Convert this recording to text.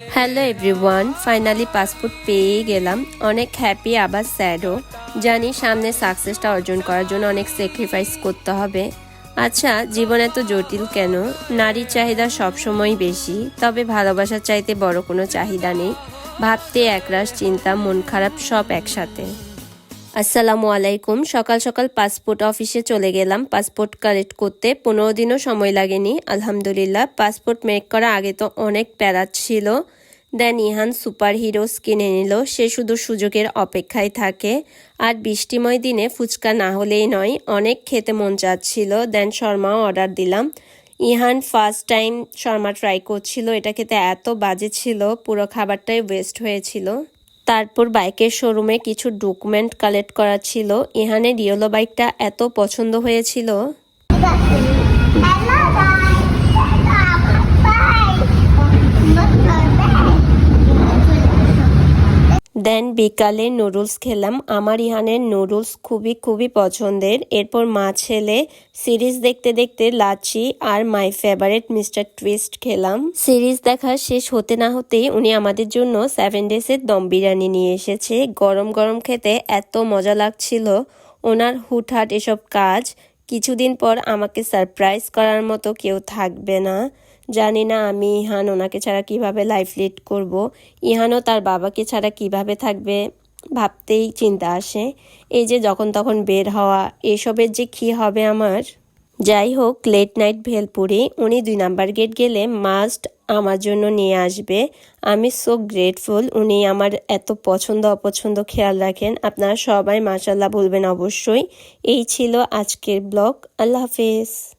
Hello everyone finally passport পেয়ে গেলাম। অনেক হ্যাপি আবার স্যাডও জানি সামনে সাকসেসটা অর্জন করার জন্য অনেক স্যাক্রিফাইস করতে হবে। আচ্ছা জীবন এত জটিল কেন? নারীর চাহিদা সবসময় বেশি, তবে ভালোবাসার চাইতে বড় কোনো চাহিদা নেই। ভাবতে একরাশ, চিন্তা, মন খারাপ সব একসাথে। আসসালামু আলাইকুম। সকাল সকাল পাসপোর্ট অফিসে চলে গেলাম। পাসপোর্ট কালেক্ট করতে পনেরো দিনও সময় লাগেনি। আলহামদুলিল্লাহ, পাসপোর্ট মেক করা আগে তো অনেক প্যারা ছিল। দেন ইহান সুপার হিরোস কিনে নিল। সে শুধু সুযোগের অপেক্ষায় থাকে। আর বৃষ্টিময় দিনে ফুচকা না হলেই নয়, অনেক খেতে মন চাচ্ছিল। দেন শর্মাও অর্ডার দিলাম। Ihan first time shawarma try করছিল। এটা খেতে এত বাজে ছিল। পুরো খাবারটাই ওয়েস্ট হয়েছিল। তারপর বাইকের শোরুমে কিছু ডকুমেন্ট কালেক্ট করা ছিল। ইহানের ইয়েলো বাইকটা এত পছন্দ হয়েছিল। দেন বিকালে নুডলস খেলাম। আমার ইহানের নুডলস খুবই খুবই পছন্দের। এরপর মা ছেলে সিরিজ দেখতে দেখতে লাচি আর মাই ফেভারিট মিস্টার টুইস্ট খেলাম। সিরিজ দেখা শেষ হতে না হতেই উনি আমাদের জন্য সেভেন ডেসের দম বিরিয়ানি নিয়ে এসেছে। গরম গরম খেতে এত মজা লাগছিল। ওনার হুটহাট এসব কাজ কিছুদিন পর আমাকে সারপ্রাইজ করার মতো কেউ থাকবে না। জানি না আমি ইহান ওনাকে ছাড়া কীভাবে লাইফ লিড করব। ইহানও তার বাবাকে ছাড়া কীভাবে থাকবে ভাবতেই চিন্তা আসে। এই যে যখন তখন বের হওয়া, এসবের যে কি হবে আমার? যাই হোক লেট নাইট ভেলপুরি, উনি দুই নাম্বার গেট গেলে মাস্ট আমার জন্য নিয়ে আসবে। আমি সো গ্রেটফুল উনি আমার এত পছন্দ অপছন্দ খেয়াল রাখেন। আপনারা সবাই মাশাল্লাহ বলবেন অবশ্যই। এই ছিল আজকের ব্লগ। আল্লাহ হাফেজ।